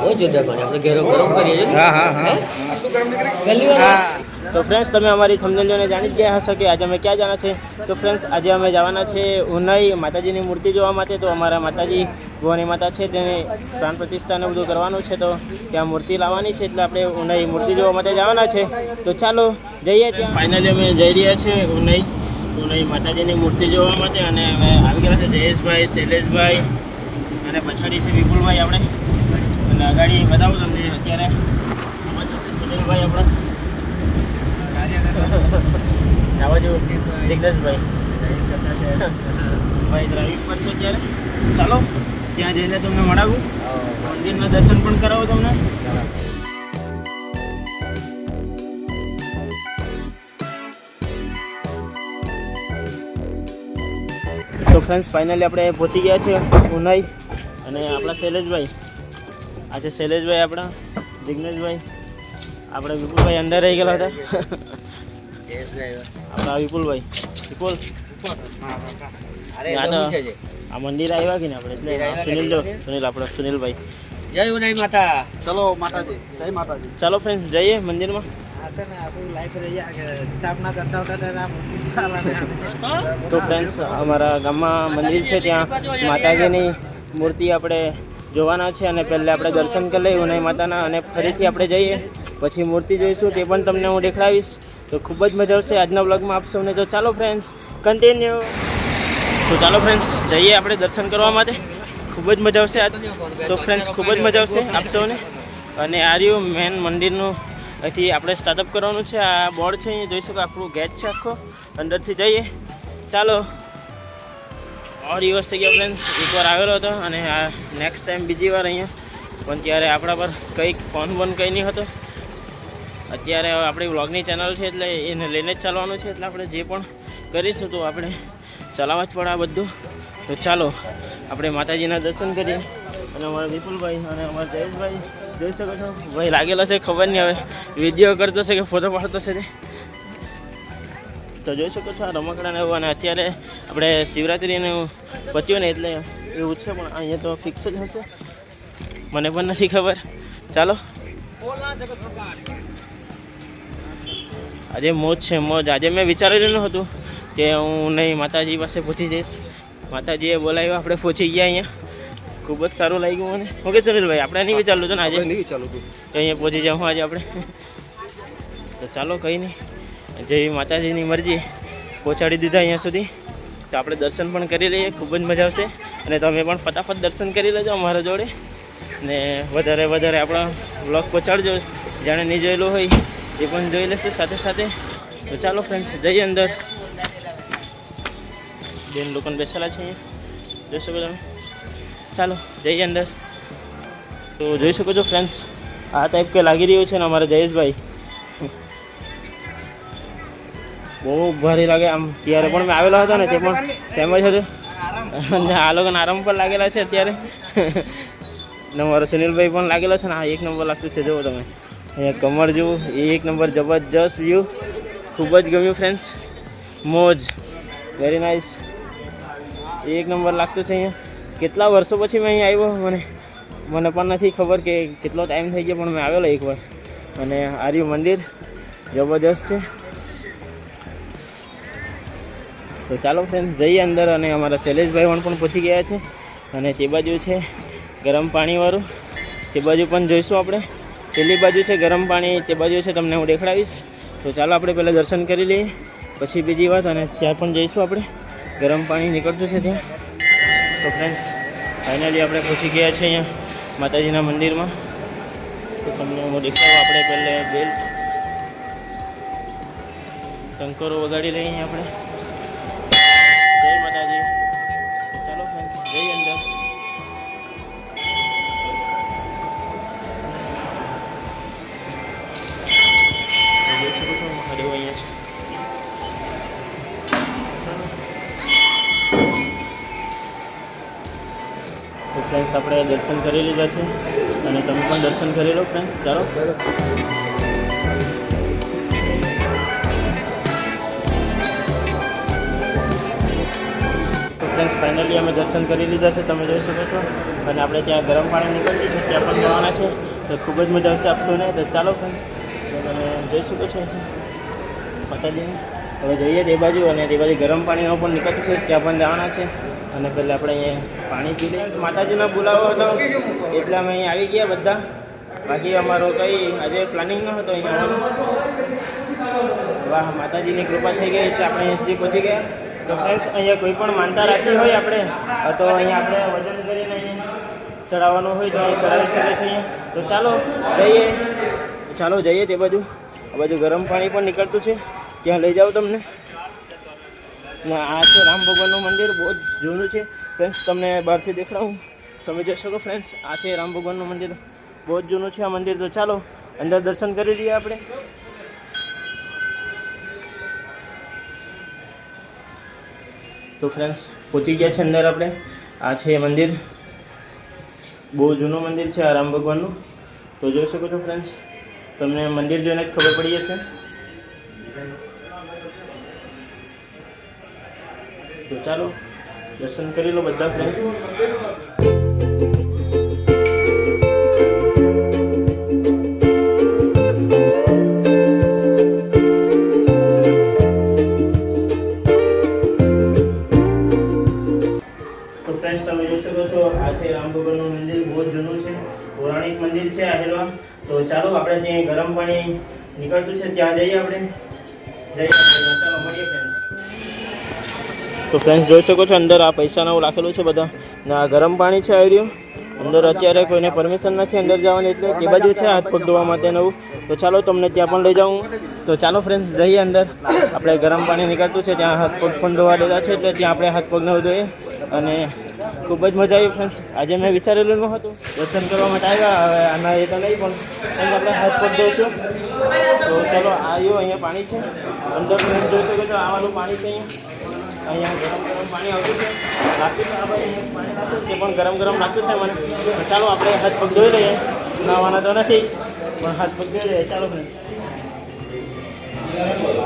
બહુ જોરદાર પાણી આપણે ઘેરો ગરમ કરીએ છીએ હા હા હા. પહેલી વાર હા તો ફ્રેન્ડ્સ તમે અમારી થંબનેલ જોઈને જાણી જ ગયા હશો કે આજે અમે ક્યાં જવાના છે? તો ફ્રેન્ડ્સ આજે અમે જવાના છે ઉનાઈ માતાજીની મૂર્તિ જોવા માટે. તો અમારા માતાજી ભવાની માતા છે તેને પ્રાણ પ્રતિષ્ઠાને બધું કરવાનું છે. તો ત્યાં મૂર્તિ લાવવાની છે એટલે આપણે ઉનાઈ મૂર્તિ જોવા માટે જવાના છે. તો ચાલો જઈએ ત્યાં. ફાઇનલી અમે જઈ રહ્યા છીએ ઉનાઈ ઉનાઈ માતાજીની મૂર્તિ જોવા માટે. અને અમે આવી ગયા છે જયેશભાઈ શૈલેષભાઈ અને પછાડી છે વિપુલભાઈ આપણે. અને આગાડી બતાવું તમને અત્યારે. સુનિલભાઈ આપણા. આ બાજુ જગદીશભાઈ ભાઈ ડ્રાઇવિંગ પર છે અત્યારે. ચાલો ત્યાં જઈને તમને મળાવું. મંદિરના દર્શન પણ કરાવું તમને. તો ફ્રેન્ડ્સ ફાઇનલી આપણે પહોંચી ગયા છે ઉનાઈ. અને આપણા શૈલેષભાઈ. આજે શૈલેષભાઈ આપણા જિગ્નેશભાઈ. આપણે વિપુલભાઈ અંદર રહી ગયેલા હતા. આપણા વિપુલભાઈ. વિપુલ. છે. આ મંદિર આવ્યા કે ને આપણે? એટલે સુનિલ જો સુનિલ આપણા સુનિલભાઈ. જય ઉનાઈ માતા. ચલો માતાજી. જય માતાજી. ચાલો ફ્રેન્ડ્સ જઈએ મંદિરમાં. છે તો ફ્રેન્ડ્સ અમારા ગામમાં મંદિર છે ત્યાં. માતાજીની મૂર્તિ આપણે જોવાના છે અને પહેલાં આપણે દર્શન કરી લઈએ ઉનાઈ માતાના અને ફરીથી આપણે જઈએ. પછી મૂર્તિ જોઈશું, તે પણ તમને હું દેખાડીશ. તો ખૂબ જ મજા આવશે આજના બ્લોગમાં આપ સૌને. તો ચાલો ફ્રેન્ડ્સ કન્ટિન્યુ તો ચાલો ફ્રેન્ડ્સ જઈએ આપણે દર્શન કરવા માટે. ખૂબ જ મજા આવશે આજ. તો ફ્રેન્ડ્સ ખૂબ જ મજા આવશે આપ અને આ રહ્યું મેન મંદિરનું. અહીંથી આપણે સ્ટાર્ટઅપ કરવાનું છે. આ બોર્ડ છે, અહીંયા જોઈ શકો, આપણું ગેટ છે આખો. અંદરથી જઈએ. ચાલો. બહુ દિવસ થઈ ગયા ફ્રેન્ડ્સ એકવાર આવેલો હતો અને આ નેક્સ્ટ ટાઈમ બીજી વાર અહીંયા. પણ ત્યારે આપણા પર કંઈક ફોન બોન કંઈ નહીં હતો. અત્યારે આપણી વ્લોગની ચેનલ છે એટલે એને લઈને જ ચાલવાનું છે. એટલે આપણે જે પણ કરીશું તો આપણે ચલાવવા જ પડે આ બધું. તો ચાલો, આપણે માતાજીના દર્શન કરીએ. અને અમારા વિપુલભાઈ અને અમારા જયેશભાઈ જોઈ શકો છો. ભાઈ લાગેલો છે ખબર નહીં હવે. વીડિયો કરતો છે કે ફોટો પાડતો છે તે? તો જોઈ શકો છો આ રમકડાને એવું અને અત્યારે આપણે શિવરાત્રિને પત્યું ને એટલે એવું છે પણ અહીંયા તો ફિક્સ જ હશે. મને પણ નથી ખબર. ચાલો. આજે મોજ છે મોજ. આજે મેં વિચારેલું ન હતું કે હું નહીં માતાજી પાસે પહોંચી જઈશ. માતાજીએ બોલાવ્યો આપણે પહોંચી ગયા અહીંયા. ખૂબ જ સારું લાગ્યું મને. ઓકે સુનિલભાઈ આપણે નહીં વિચારલું હતું ને આજે? નહીં ચાલુ તો અહીંયા પહોંચી જાઉં આજે આપણે. તો ચાલો કંઈ નહીં. જેવી માતાજીની મરજી પહોંચાડી દીધા અહીંયા સુધી. તો આપણે દર્શન પણ કરી લઈએ, ખૂબ જ મજા આવશે. અને તમે પણ ફટાફટ દર્શન કરી લેજો અમારા જોડે. ને વધારે વધારે આપણા બ્લોગ પહોંચાડજો, જાણે નહીં જોયેલું હોય, એ પણ જોઈ લેશે સાથે સાથે. તો ચાલો ફ્રેન્ડ્સ જઈએ અંદર. બેન લોકોને બેસેલા છે અહીંયા. જોઈ શકો તમે ચાલો, જઈએ અંદર. તો જોઈ શકો છો ફ્રેન્ડ્સ આ ટાઈપ કે લાગી રહ્યું છે ને અમારા જયેશભાઈ. બહુ ભારે લાગે. આમ ત્યારે પણ મેં આવેલો હતો ને, તે પણ સેમ જ હતું. અને આ લોકોને આરામ પર લાગેલા છે અત્યારે. ને મારો સુનિલભાઈ પણ લાગેલો છે ને, આ એક નંબર લાગતું છે જુઓ તમે. અહીંયા કમર જુઓ, એ એક નંબર જબરજસ્ત વ્યૂ ખૂબ જ ગમ્યું ફ્રેન્ડ્સ મોજ. વેરી નાઇસ એક નંબર લાગતું છે અહીંયા. કેટલા વર્ષો પછી મેં અહીંયા આવ્યો, મને મને પણ નથી ખબર કે કેટલો ટાઈમ થઈ ગયો, પણ મેં આવેલો એકવાર. અને આર્યું મંદિર જબરજસ્ત છે. તો ચાલો ફ્રેન્ડ જઈએ અંદર અને અમારા શૈલેષભાઈ પણ પહોંચી ગયા છે અને તે બાજુ છે ગરમ પાણીવાળું. તે બાજુ પણ જોઈશું આપણે. પેલી બાજુ છે ગરમ પાણી, તે બાજુ છે તમને હું દેખાડીશ તો ચાલો આપણે પહેલાં દર્શન કરી લઈએ. પછી બીજી વાત અને ત્યાં પણ જઈશું આપણે. ગરમ પાણી નીકળતું છે ત્યાં. તો ફ્રેન્ડ્સ ફાઇનલી આપણે પહોંચી ગયા છે અહીંયા માતાજીના મંદિરમાં. તો તમને હું દેખાડું, આપણે પહેલાં બેલ ટંકરો વગાડી લઈએ અહીંયા આપણે. જઈ અહીંયા છે ફ્રેન્ડ્સ આપણે દર્શન કરી લીધા છે. અને તમે પણ દર્શન કરી લો ફ્રેન્ડ્સ ચાલો. ફ્રેન્ડ્સ ફાઇનલી અમે દર્શન કરી લીધા છે, તમે જોઈ શકો છો. અને આપણે ત્યાં ગરમ પાણી નીકળ્યું છે, ત્યાં પણ જવાના છે. તો ખૂબ જ મજા આવશે આપશો ને તો ચાલો ફ્રેન્ડ તમે જોઈ શકો છો. માતાજીને હવે જઈએ તે બાજુ અને તે બાજુ ગરમ પાણીનો પણ નીકળતું છે, ત્યાં પણ જવાના છે. અને પહેલાં આપણે અહીંયા પાણી પી લઈએ. માતાજીનો બોલાવો હતો, એટલે અમે અહીં આવી ગયા બધા. બાકી અમારો કંઈ આજે પ્લાનિંગ ન હતો અહીંયા આવવાનું. વાહ, માતાજીની કૃપા થઈ ગઈ, એટલે આપણે અહીંયા સુધી પહોંચી ગયા. તો ફ્રેન્ડ્સ અહીંયા કોઈ પણ માનતા રાખી હોય આપણે તો અહીંયા આપણે વજન કરીને અહીંયા ચડાવવાનું હોય તો અહીંયા ચડાવી શકીએ છીએ તો ચાલો, જઈએ. ચાલો, જઈએ તે બાજુ. આ બાજુ ગરમ પાણી પણ નીકળતું છે. ત્યાં લઈ જાઓ તમને. આ છે રામ ભગવાનનું મંદિર, બહુ જ જૂનું છે. ફ્રેન્ડ્સ તમને બહારથી દેખાડું. તમે જોઈ શકો ફ્રેન્ડ્સ આ છે રામ ભગવાનનું મંદિર. બહુ જ જૂનું છે આ મંદિર. તો ચાલો, અંદર દર્શન કરી લઈએ આપણે. તો ફ્રેન્ડ્સ પહોંચી ગયા છે અંદર આપણે. આ છે મંદિર. બહુ જૂનું મંદિર છે આ રામ ભગવાનનું. તો જોઈ શકો છો ફ્રેન્ડ્સ તમને મંદિર જોઈને ખબર પડી જશે. તો ચાલો, દર્શન કરી લો બધા ફ્રેન્ડ્સ ગરમ નીકળતું છે. ત્યાં જઈએ આપણે. ચાલો, મળીએ ફ્રેન્ડ્સ તો ફ્રેન્ડ્સ જોઈ શકો છો, અંદર આ પૈસાના એવું રાખેલું છે બધા. ને આ ગરમ પાણી છે આવી રહ્યું અંદર અત્યારે કોઈને પરમિશન નથી, અંદર જવાની એટલે તે બાજુ છે, હાથ પગ ધોવા માટે નવું. તો ચાલો, તમને ત્યાં પણ લઈ જાઉં. તો ચાલો ફ્રેન્ડ્સ જઈએ અંદર. આપણે ગરમ પાણી નીકળતું છે, ત્યાં હાથ પગ પણ ધોવા દેતા છે, એટલે ત્યાં આપણે હાથ પગ ન ધોઈએ અને ખૂબ જ મજા આવી ફ્રેન્ડ્સ આજે મેં વિચારેલું ન હતું. દર્શન કરવા માટે આવ્યા, હવે આના એ તો નહીં, પણ આપણે હાથ પગ ધોઈશું. તો ચાલો આવ્યું અહીંયા પાણી છે. અંદર જોઈ શકો છો, આવાનું પાણી છે અહીંયા. અહીંયા ગરમ ગરમ પાણી આવતું છે. લાગતું છે આ પાણી લાગતું છે પણ ગરમ ગરમ નાખ્યું છે મને. ચાલો આપણે હાથ પગ ધોઈ લઈએ. નાવાના તો નથી પણ હાથ પગ ધોઈ લઈએ. ચાલો ભાઈ.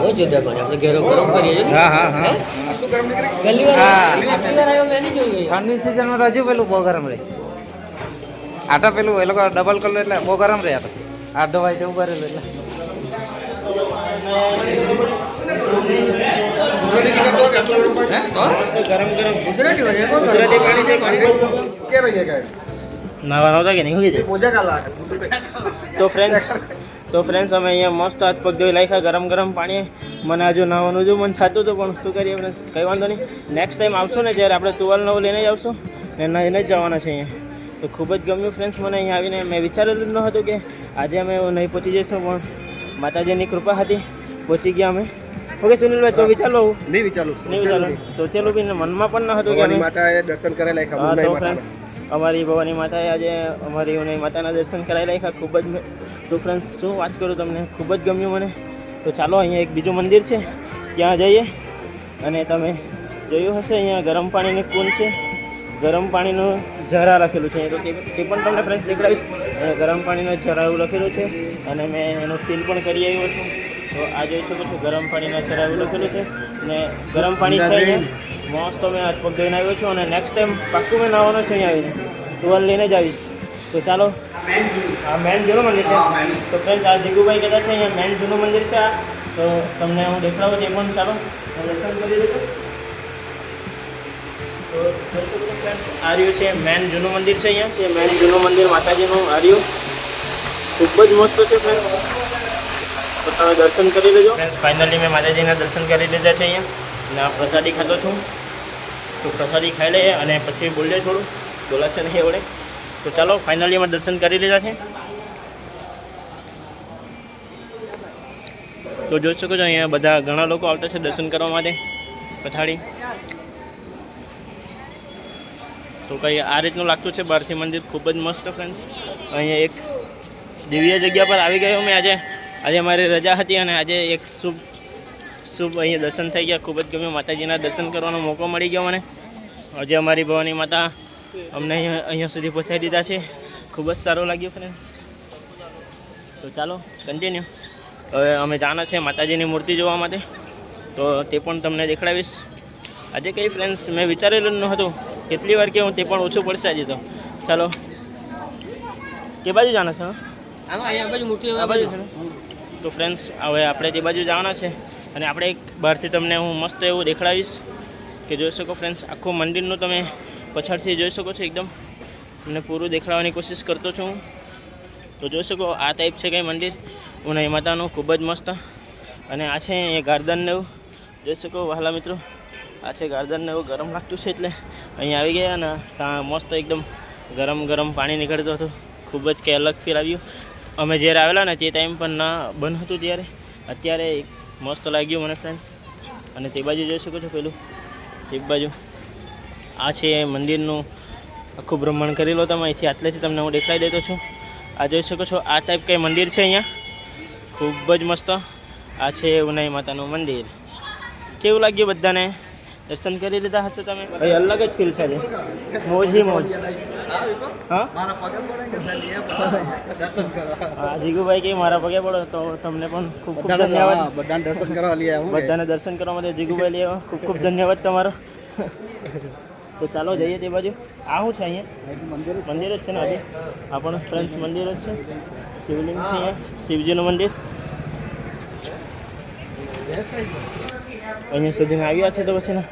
બહુ જોરદાર પાણી આપણે ઘેરો ગરમ કરીએ હા હા હા. ગલ્લી હા. આટલી વાર આવ્યો મેં નહીં જોયું ઠંડી સિઝનમાં રજુ પેલું બહુ ગરમ રહે. આટા પેલું એ લોકો ડબલ કલર એટલે બહુ ગરમ રહે આટા આ ધોવાય જેવું કરેલું એટલે. મસ્ત ગરમ ગરમ પાણી નાવા નહોતા કે નહીં હોય તો ફ્રેન્ડ્સ તો ફ્રેન્ડ્સ અમે અહીંયા મસ્ત હાથ પગ ધોઈ નાખ્યા ગરમ ગરમ પાણી મને હજુ નાવાનું જો મને થતું હતું પણ શું કરીએ આપણે કંઈ વાંધો નહીં. નેક્સ્ટ ટાઈમ આવશો ને જ્યારે આપણે ટુવેલ નવું લઈને જ આવશું ને નાઈને જ જવાના છે અહીંયા. તો ખૂબ જ ગમ્યું ફ્રેન્ડ્સ મને અહીંયા આવીને. મેં વિચારેલું જ ન હતું કે આજે અમે નહીં પહોંચી જઈશું પણ માતાજીની કૃપા હતી. પહોંચી ગયા અમે. ઓકે સુનિલભાઈ તો વિચાર નહીં વિચારું નહીં વિચારો સોચેલું બી મનમાં પણ ન હતું કે માતાએ દર્શન કરેલા હા ખબર અમારી ભવાની માતાએ આજે અમારી ઉનાઈ માતાના દર્શન કરાવી રાખ્યા ખૂબ જ તો ફ્રેન્ડ્સ શું વાત કરું તમને? ખૂબ જ ગમ્યું મને. તો ચાલો અહીંયા એક બીજું મંદિર છે. ત્યાં જઈએ. અને તમે જોયું હશે અહીંયા ગરમ પાણીની કુંડ છે. ગરમ પાણીનું ઝરા લખેલું છે. તો તે પણ તમને ફ્રેન્ડ્સ દેખાડીશ ગરમ પાણીનો ઝરા એવું લખેલું છે. અને મેં એનો ફીલ પણ કરી આવ્યો છું. તો આ જોઈ શકો છો ગરમ પાણીના ઝરા એવું લખેલું છે. અને ગરમ પાણી છે અહીંયા મસ્ત મેં હાથ પગ ધોઈને આવ્યો છું અને નેક્સ્ટ ટાઈમ પાક્કું મેં નાવાનો છું અહીંયા આવીને. ટુવેલ લઈને જ આવીશ. તો ચાલો. આ મેન જૂનું મંદિર છે. તો ફ્રેન્ડ આ જીગુભાઈ કહેતા છે અહીંયા મેન જૂનું મંદિર છે આ. તો તમને હું દેખાડું એ પણ ચાલો. દર્શન કરી દેજો તો છો આ રહ્યું છે મેન જૂનું મંદિર છે અહીંયા. છે મેન જૂનું મંદિર માતાજીનું આ રહ્યું. ખૂબ જ મસ્ત છે ફ્રેન્ડ્સ તો તમે દર્શન કરી લેજો. ફ્રેન્ડ્સ ફાઇનલી મેં માતાજીના દર્શન કરી લીધા છે અહીંયા. અને પ્રસાદી ખાતો છું. તો પ્રસાદી ખાઈ લઈએ અને પછી બોલીએ થોડું. બોલાશે નહીં એવડે. તો ચાલો ફાઇનલી અમે દર્શન કરી લીધા છે. તો જોઈ શકો છો, અહીંયા બધા ઘણા લોકો આવતા છે દર્શન કરવા માટે પથાળી તો કંઈ આ રીતનું લાગતું છે બહારથી મંદિર ખૂબ જ મસ્ત ફ્રેન્ડ્સ અહીંયા એક દિવ્ય જગ્યા પર આવી ગયો મેં આજે. આજે મારી રજા હતી અને આજે એક શુભ શુભ અહીંયા દર્શન થઈ ગયા. ખૂબ જ ગમ્યું. માતાજીના દર્શન કરવાનો મોકો મળી ગયો મને. આજે અમારી ભવાની માતા અમને અહીંયા અહીંયા સુધી પહોંચાડી દીધા છે. ખૂબ જ સારું લાગ્યું ફ્રેન્ડ તો ચાલો કન્ટિન્યુ હવે અમે જાના છે માતાજીની મૂર્તિ જોવા માટે. તો તે પણ તમને દેખાડીશ આજે કંઈ ફ્રેન્ડ્સ મેં વિચારેલું ન હતું. કેટલી વાર કેવું તે પણ ઓછું પડશે આજે તો. ચાલો. કે બાજુ જાણો છો? આ બાજુ મોટી આ બાજુ છે? તો ફ્રેન્ડ્સ હવે આપણે તે બાજુ જવાના છે અને આપણે એક બહારથી તમને હું મસ્ત એવું દેખાડીશ કે જોઈ શકો ફ્રેન્ડ્સ આખું મંદિરનું તમે પછાડથી જોઈ શકો છો એકદમ. અને પૂરું દેખાડવાની કોશિશ કરતો છું હું. તો જોઈ શકો, આ ટાઈપ છે કંઈ મંદિર. ઉનાઈ માતાનું ખૂબ જ મસ્ત. અને આ છે એ ગાર્ડન એવું. જોઈ શકો, વહાલા મિત્રો. આ છે ગાર્ડન એવું ગરમ લાગતું છે એટલે અહીંયા આવી ગયા ને ત્યાં મસ્ત એકદમ ગરમ ગરમ પાણી નીકળતું હતું. ખૂબ જ કે અલગ ફીલ આવ્યું. અમે જ્યારે આવેલા ને તે ટાઈમ પણ ના બંધ હતું ત્યારે. અત્યારે મસ્ત લાગ્યું મને ફ્રેન્ડ્સ અને તે બાજુ જોઈ શકો છો પેલું. તે બાજુ. આ છે મંદિરનું આખું ભ્રમણ કરી લો તમે. અહીંથી આટલેથી તમને હું દેખાઈ દેતો છું. આ જોઈ શકો છો, આ ટાઈપ કંઈ મંદિર છે અહીંયા? ખૂબ જ મસ્ત. આ છે ઉનાઈ માતાનું મંદિર. કેવું લાગ્યું બધાને? દર્શન કરી લીધા હશે તમે? ભાઈ અલગ જ ફીલ છે મોજ હી મોજ. હા? હા જીગુભાઈ કે મારા પગે પડો તો તમને પણ ખૂબ ખૂબ ધન્યવાદ. બધાને દર્શન કરવા લઈ આવ્યા બધાને દર્શન કરવા માટે જીગુભાઈ લઈ આવ્યા. ખૂબ ખૂબ ધન્યવાદ તમારો. તો ચાલો જઈએ તે બાજુ. આ શું છે અહીંયા? મંદિર જ છે ને આજે આ પણ ફ્રેન્ડ્સ મંદિર જ છે. શિવલિંગ છે અહીંયા. શિવજીનું મંદિર. અહીંયા સુધીમાં આવ્યા છે તો પછી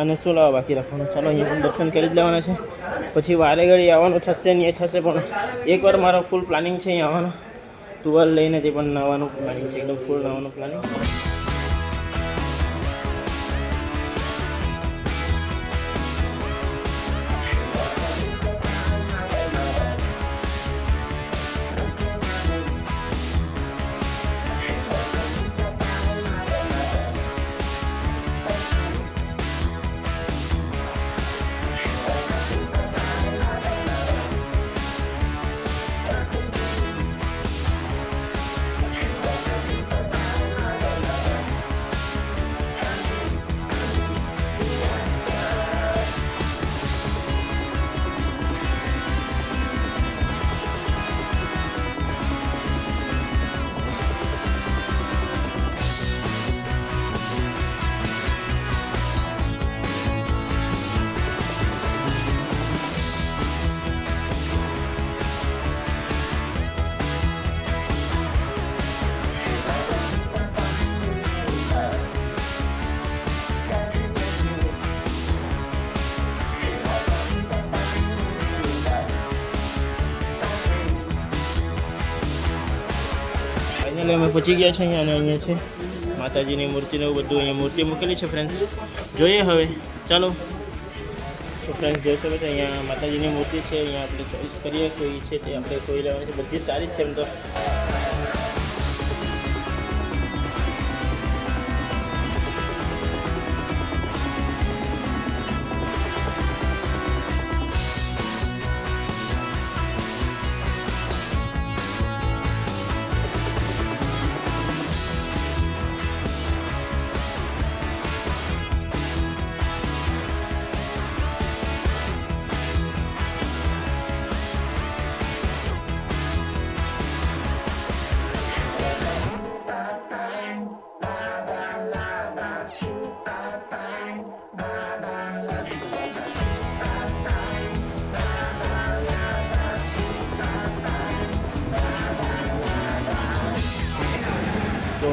અને શું લાવવા બાકી રાખવાનું? ચાલો અહીંયા પણ દર્શન કરી જ લેવાના છે. પછી વારે ઘડી આવવાનું થશે ને એ થશે પણ એકવાર મારો ફૂલ પ્લાનિંગ છે અહીંયા આવવાનો. ટુવેલ લઈને તે પણ નાવાનું પ્લાનિંગ છે, એકદમ ફૂલ નાવાનું પ્લાનિંગ ફાઇનલી અમે પહોંચી ગયા છે અહીંયા અને અહીંયા છે. માતાજીની મૂર્તિને એવું બધું અહીંયા મૂર્તિ મૂકેલી છે ફ્રેન્ડ્સ જોઈએ હવે. ચાલો. તો ફ્રેન્ડ્સ જોઈ શકો છો, અહીંયા માતાજીની મૂર્તિ છે. અહીંયા આપણે ચોઈસ કરીએ કોઈ છે તે આપણે કોઈ લેવાની છે. બધી સારી જ છે એમ તો.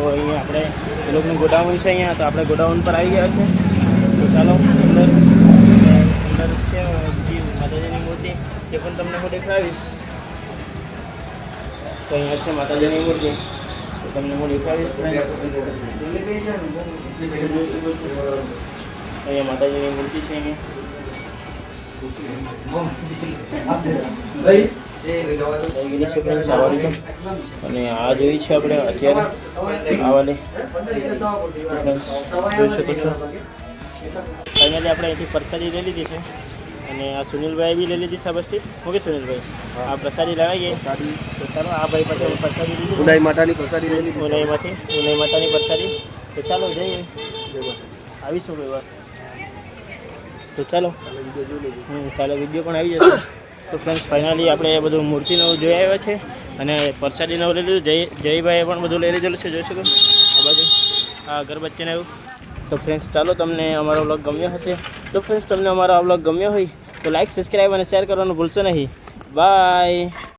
તો અહીંયા આપણે એ લોકોનું ગોડાઉન છે અહીંયા, તો આપણે ગોડાઉન પર આવી ગયા છે તો ચાલો, અંદર અંદર છે બીજી માતાજીની મૂર્તિ, એ પણ તમને હું દેખાડીશ. તો અહીંયા છે માતાજીની મૂર્તિ, તો તમને હું દેખાડીશ. અહીંયા માતાજીની મૂર્તિ છે અહીંયા. થઈ ગયેલી છે friends આ તો. અને આ જોઈ છે આપણે અત્યારે આવાની જોઈ શકો છો. ફાઇનલી આપણે અહીંથી પ્રસાદી લઈ લીધી છે. અને આ સુનિલભાઈ બી લઈ લીધી છે બસથી ઓકે સુનિલભાઈ? આ પ્રસાદી લેવાઈ ગઈ તો ચાલો આ ભાઈ પાસે પ્રસાદી લીધી ઉડાઈ માતાની પ્રસાદી લઈ લીધી ઉનાઈમાંથી ઉનાઈ માતાની પ્રસાદી. તો ચાલો જઈએ. આવીશું ભાઈ વાર. તો ચાલો. હમ ચાલો વીડિયો પણ આવી જશે. તો ફ્રેન્ડ્સ ફાઇનલી આપણે બધું મૂર્તિનું જોઈ આવ્યા છે અને પ્રસાદીનું લઈ લીધું. જય, જયભાઈએ પણ બધું લઈ લીધેલું છે, જોઈ શકો. આ બાજુ, આ અગરબત્તીને એવું. તો ફ્રેન્ડ્સ ચાલો તમને અમારો વ્લોગ ગમ્યો હશે. તો ફ્રેન્ડ્સ તમને અમારો આ વ્લોગ ગમ્યો હોય તો લાઇક સબસ્ક્રાઈબ અને શેર કરવાનું ભૂલશો નહીં. બાય